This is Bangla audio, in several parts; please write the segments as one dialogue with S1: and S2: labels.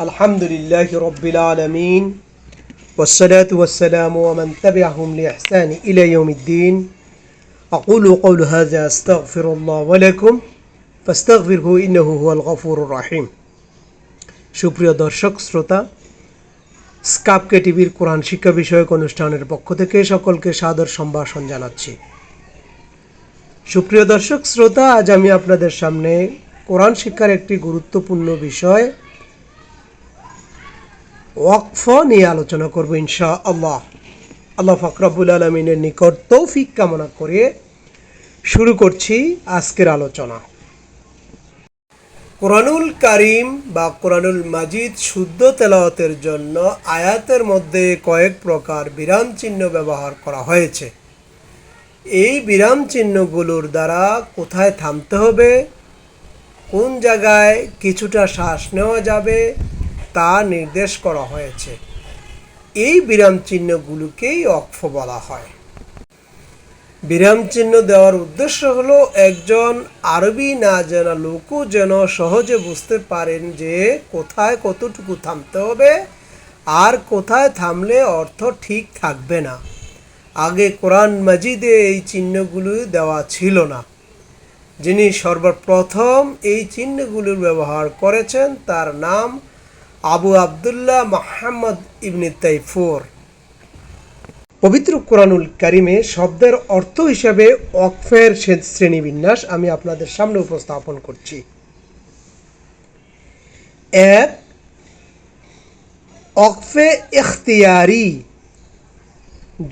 S1: الحمد لله رب العالمين والصلاة والسلام ومن تبعهم لإحسان إلى يوم الدين أقول قول هذا أستغفر الله ولكم فاستغفره إنه هو الغفور الرحيم সুপ্রিয় দর্শক শ্রোতা স্কাপকে টিভির কোরআন শিক্ষা বিষয়ক অনুষ্ঠানের পক্ষ থেকে সকলকে সাদর সম্ভাষণ জানাচ্ছি সুপ্রিয় দর্শক শ্রোতা আজ আমি আপনাদের সামনে কোরআন শিক্ষার একটি গুরুত্বপূর্ণ বিষয় ওয়াকফ নিয়ে আলোচনা করব ইনশা আল্লাহ আল্লাহ ফাকরাবুল আলমিনের নিকট তৌফিক কামনা করে শুরু করছি আজকের আলোচনা। কোরআনুল কারিম বা কোরআনুল মাজিদ শুদ্ধ তেলাওয়াতের জন্য আয়াতের মধ্যে কয়েক প্রকার বিরাম চিহ্ন ব্যবহার করা হয়েছে। এই বিরাম চিহ্নগুলোর দ্বারা কোথায় থামতে হবে, কোন জায়গায় কিছুটা শ্বাস নেওয়া যাবে তা নির্দেশ করা হয়েছে। এই বিরাম চিহ্নগুলোকেই অক্ষ বলা হয়। বিরাম চিহ্ন দেওয়ার উদ্দেশ্য হলো একজন আরবি না জানা লোকও যেন সহজে বুঝতে পারেন যে কোথায় কতটুকু থামতে হবে আর কোথায় থামলে অর্থ ঠিক থাকবে না। আগে কোরআন মাজিদে এই চিহ্নগুলো দেওয়া ছিল না। যিনি সর্বপ্রথম এই চিহ্নগুলোর ব্যবহার করেছেন তার নাম আবু আবদুল্লাহ মাহমদ ইবনে তাইফুর। পবিত্র কোরআনুল কারিমে শব্দের অর্থ হিসাবে অকফের শ্রেণীবিন্যাস আমি আপনাদের সামনে উপস্থাপন করছি। এক অকফে এখতিয়ারি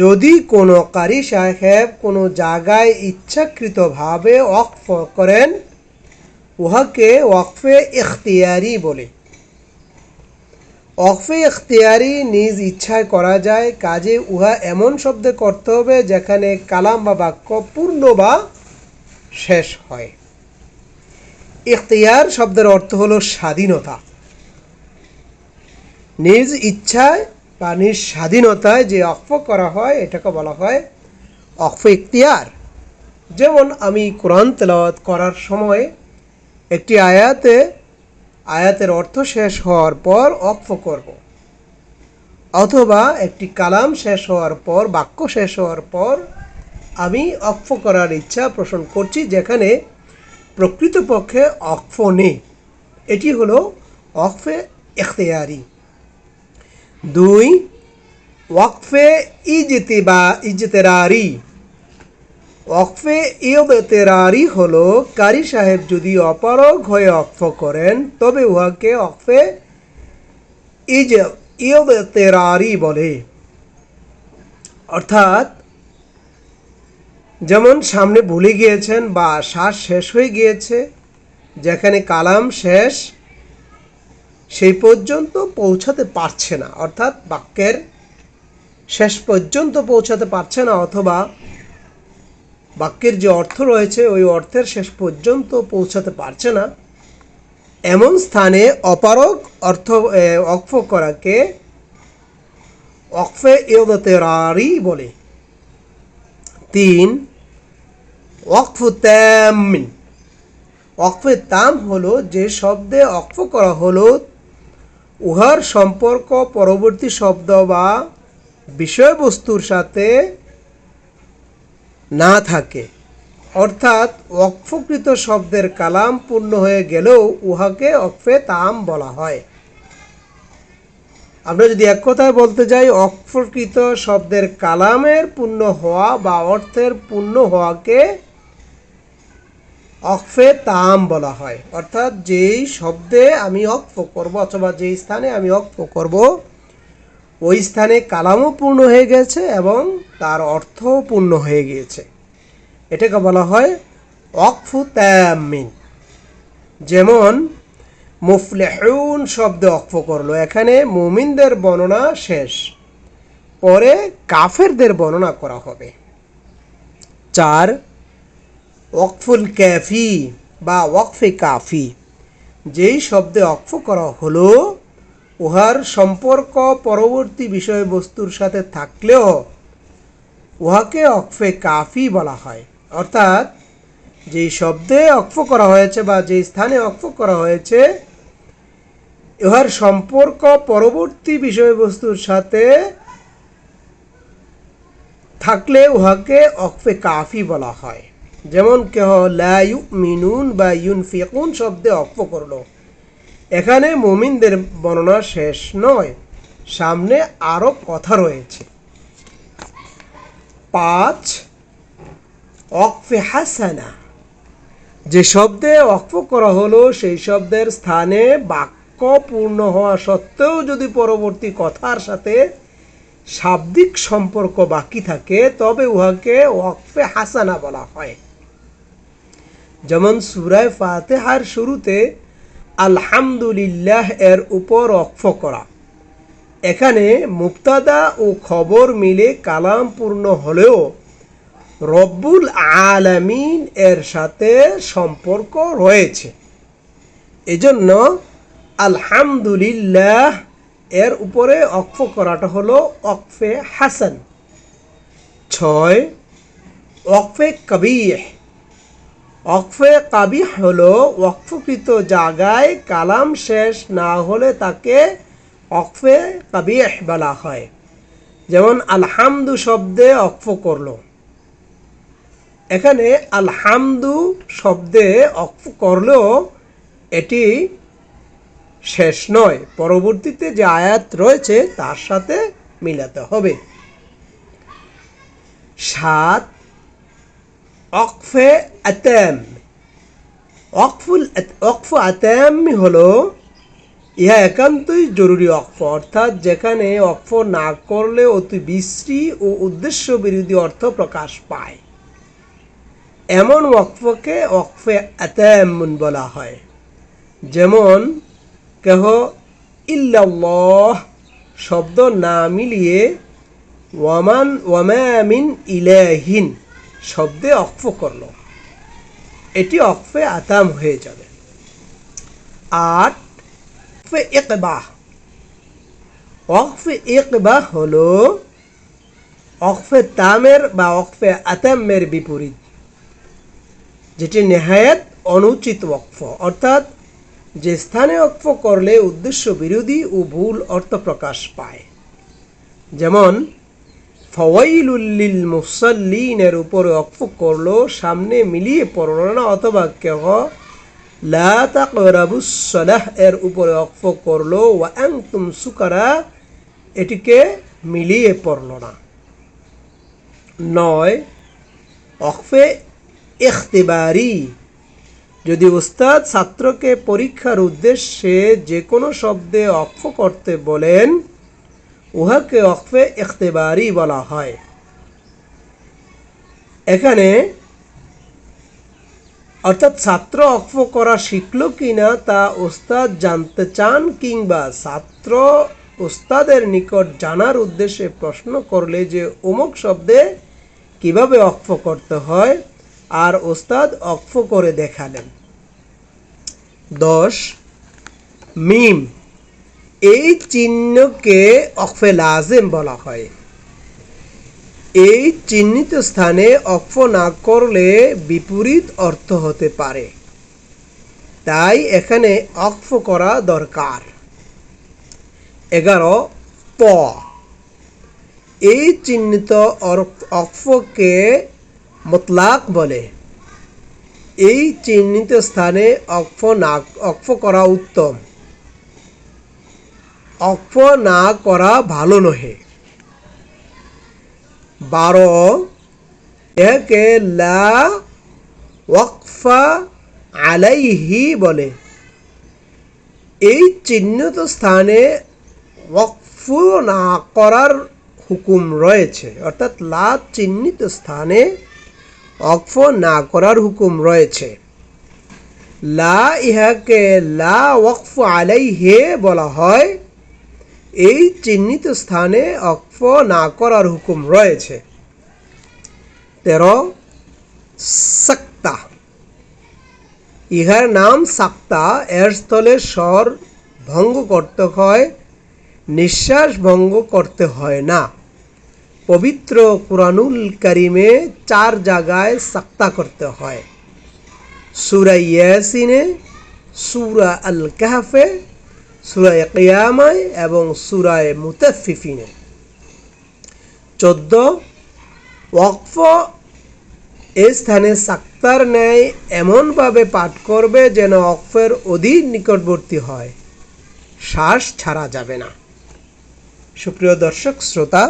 S1: যদি কোনো কারি সাহেব কোনো জায়গায় ইচ্ছাকৃতভাবে ওয়াকফ করেন, উহাকে ওয়াকফে এখতিয়ারি বলে। ওয়াকফে ইখতিয়ারি নিজ ইচ্ছায় করা যায়, কাজে উহা এমন শব্দে করতে হবে যেখানে কালাম বা বাক্য পূর্ণ বা শেষ হয়। ইখতিয়ার শব্দের অর্থ হলো স্বাধীনতা। নিজ ইচ্ছায় বা নিজ স্বাধীনতায় যে অক্ফ করা হয়, এটাকে বলা হয় অক্ফ ইখতিয়ার। যেমন আমি কোরআন তেলাওয়াত করার সময় একটি আয়াতে আয়াতের অর্থ শেষ হওয়ার পর অক্ফ করব। অথবা একটি কালাম শেষ হওয়ার পর, বাক্য শেষ হওয়ার পর আমি অক্ফ করার ইচ্ছা পোষণ করছি যেখানে প্রকৃতপক্ষে অক্ফ নেই। এটি হলো অক্ফে ইখতিয়ারি। দুই, ওয়াকফে ইজতে বা ইজতেরারি। ওয়াকফে ইয়তেরারি হল, কারি সাহেব যদি অপারগ হয়ে অক্ফ করেন, তবে উহাকে অকফে ইজ ইয়তেরারি বলে। অর্থাৎ, যেমন সামনে ভুলে গিয়েছেন বা শ্বাস শেষ হয়ে গিয়েছে, যেখানে কালাম শেষ, সেই পর্যন্ত পৌঁছাতে পারছে না। অর্থাৎ বাক্যের শেষ পর্যন্ত পৌঁছাতে পারছে না, অথবা বাক্যের যে অর্থ রয়েছে, ওই অর্থের শেষ পর্যন্ত পৌঁছাতে পারছে না। এমন স্থানে অপারক অর্থ অক্ফ করাকে অকফে ইয়দতেরারি বলে। তিন ওয়াকফ তামিন অক্ফে তাম হলো যে শব্দে অক্ফ করা হলো, উহার সম্পর্ক পরবর্তী শব্দ বা বিষয়বস্তুর সাথে না থাকে। অর্থাৎ অক্ষকৃত শব্দের কালাম পূর্ণ হয়ে গেলেও উহাকে অক্ষে তাম বলা হয়। আমরা যদি এক কথায় বলতে যাই অক্ষরকৃত শব্দের কালামের পূর্ণ হওয়া বা অর্থের পূর্ণ হওয়াকে অক্ষে তাম বলা হয়। অর্থাৎ যেই শব্দে আমি অক্ফ করব অথবা যেই স্থানে আমি অক্ফ করব ওই স্থানে কালামও পূর্ণ হয়ে গেছে এবং তার অর্থও পূর্ণ হয়ে গিয়েছে। এটাকে বলা হয় অকফু তামিন যেমন, মুফলেহুন শব্দে অক্ফ করল। এখানে মুমিনদের বর্ণনা শেষ। পরে কাফেরদের বর্ণনা করা হবে। চার, ওয়াকফুল ক্যাফি বা ওয়াকফে কাফি। যেই শব্দে অক্ফ করা হলো উহার সম্পর্ক পরবর্তী বিষয়বস্তুর সাথে থাকলেও উহাকে অক্ফে কাফি বলা হয়। অর্থাৎ, যেই শব্দে অক্ফ করা হয়েছে বা যেই স্থানে অক্ফ করা হয়েছে ইহার সম্পর্ক পরবর্তী বিষয়বস্তুর সাথে থাকলে উহাকে অকফে কাফি বলা হয়। যেমন কেহ লায়ু মিনুন বা ইউন ফিকুন শব্দে অক্ফ করল। এখানে মুমিনদের বর্ণনা শেষ নয়। সামনে আরও কথা রয়েছে। পাঁচ অকফে হাসানা। যে শব্দে অক্ফ করা হলো, সেই শব্দের স্থানে বাক্য পূর্ণ হওয়া সত্ত্বেও যদি পরবর্তী কথার সাথে শাব্দিক সম্পর্ক বাকি থাকে, তবে উহাকে ওয়াকফে হাসানা বলা হয়। যেমন সুরায় ফাতেহার শুরুতে আলহামদুলিল্লাহ এর উপর অক্ষ করা। এখানে মুক্তাদা ও খবর মিলে কালাম পূর্ণ হলেও রব্বুল আলামিন এর সাথে সম্পর্ক রয়েছে। এজন্য আলহামদুলিল্লাহ এর উপরে অক্ফ করাটা হলো অকফে হাসান। ছয় অকফে কবিহ। অকফে কাবি হলো ওয়াকফকৃত জায়গায় কালাম শেষ না হলে তাকে অকফে কাবি বলা হয়। যেমন আলহামদু শব্দে অকফ করল। এখানে আলহামদু শব্দে অক্ফ করলেও এটি শেষ নয়। পরবর্তীতে যে আয়াত রয়েছে তার সাথে মিলাতে হবে। সাত অকফে আতেম অকফুল অকফ আতেম হলো ইহা একান্তই জরুরি অক্ফ অর্থাৎ যেখানে অক্ফ না করলে অতি বিশ্রী ও উদ্দেশ্য বিরোধী অর্থ প্রকাশ পায়। এমন ওয়াকফকে ওয়াকফে আতায়ামুন বলা হয়। যেমন, কেহ ইল্লাল্লাহ শব্দ না মিলিয়ে ওয়ামান ওয়ামামিন ইলাহিন শব্দে অক্ফ করল। এটি অক্ফে আতাম হয়ে যাবে। অক্ফে ইকবাহ। অক্ফে ইকবাহ হলো অক্ফে তামের বা অকফে আতামের বিপরীত, যেটি নেহায়াত অনুচিত ওয়াকফ অর্থাৎ যে স্থানে ওয়াকফ করলে উদ্দেশ্য বিরোধী ও ভুল অর্থ প্রকাশ পায়। যেমন ফওয়াইলুল্লিল মুসল্লিনের উপরে ওয়াকফ করল, সামনে মিলিয়ে পড়ল না, অথবা কেহ? লা তাকরাবুস সালাহ, এর উপরে ওয়াকফ করল, ওয়া আনতুম সুকারা, এটিকে মিলিয়ে পড়ল না। নয় অকফে ইখতিবারি। যদি ওস্তাদ ছাত্রকে পরীক্ষার উদ্দেশ্যে যে কোনো শব্দে অক্ফ করতে বলেন উহাকে অকফে ইখতিবারি বলা হয়। এখানে অর্থাৎ ছাত্র অক্ফ করা শিখল কিনা তা ওস্তাদ জানতে চান কিংবা ছাত্র ওস্তাদের নিকট জানার উদ্দেশ্যে প্রশ্ন করলে যে অমুক শব্দে কীভাবে অক্ফ করতে হয় আর ওস্তাদ অক্ফ করে দেখালেন। দশ, মিম। এই চিহ্নকে অক্ফে লাজেম বলা হয়। এই চিহ্নিত স্থানে অক্ফ না করলে বিপরীত অর্থ হতে পারে। তাই এখানে অক্ফ করা দরকার। এগারো, প। এই চিহ্নিত অক্ফকে মতলাক বলে। এই চিহ্নিত স্থানে অক্ফ না অক্ফ করা উত্তম। অক্ফ না করা ভালো নহে। বারো, একে লা আলাইহি বলে। এই চিহ্নিত স্থানে ওয়াকফ না করার হুকুম রয়েছে। অর্থাৎ লা চিহ্নিত স্থানে অক্ফ না করার হুকুম রয়েছে। লা ইহাকে লা ওয়াকফ আলাইহে বলা হয়। এই চিহ্নিত স্থানে অক্ফ না করার হুকুম রয়েছে তেরো সাক্তা। ইহার নাম সাক্তা এর স্থলে স্বর ভঙ্গ করতে হয়, নিঃশ্বাস ভঙ্গ করতে হয় না। পবিত্র কুরআনুল করিমে চার জায়গায় সাক্তা করতে হয়। সুরা ইয়াসিনে সুরা আল কাহফে সুরায় কিয়ামায় এবং সুরায় মুতাফিফিনে চোদ্দ, ওয়াকফ এই স্থানে সাক্তার ন্যায় এমনভাবে পাঠ করবে যেন অকফের অধীর নিকটবর্তী হয়। শ্বাস ছাড়া যাবে না। সুপ্রিয় দর্শক, শ্রোতা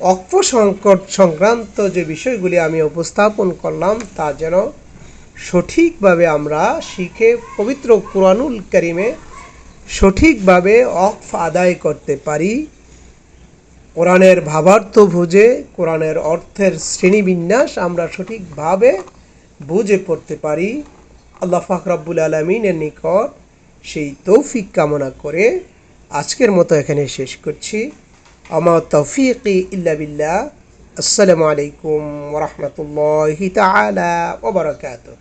S1: অক্ষ সংকট সংক্রান্ত যে বিষয়গুলি আমি উপস্থাপন করলাম, তা যেন সঠিকভাবে আমরা শিখে পবিত্র কোরআনুল করিমে সঠিকভাবে অক্ফ আদায় করতে পারি। কোরআনের ভাবার্থ বুঝে, কোরআনের অর্থের শ্রেণীবিন্যাস আমরা সঠিকভাবে বুঝে পড়তে পারি। আল্লাহ ফাকরাবুল আলমিনের নিকট সেই তৌফিক কামনা করে আজকের মতো এখানে শেষ করছি। আমার তৌফিক ইল্লা বিল্লাহ। আসসালামু আলাইকুম ওরহমতুল্লাহ তালা ওবরাকাত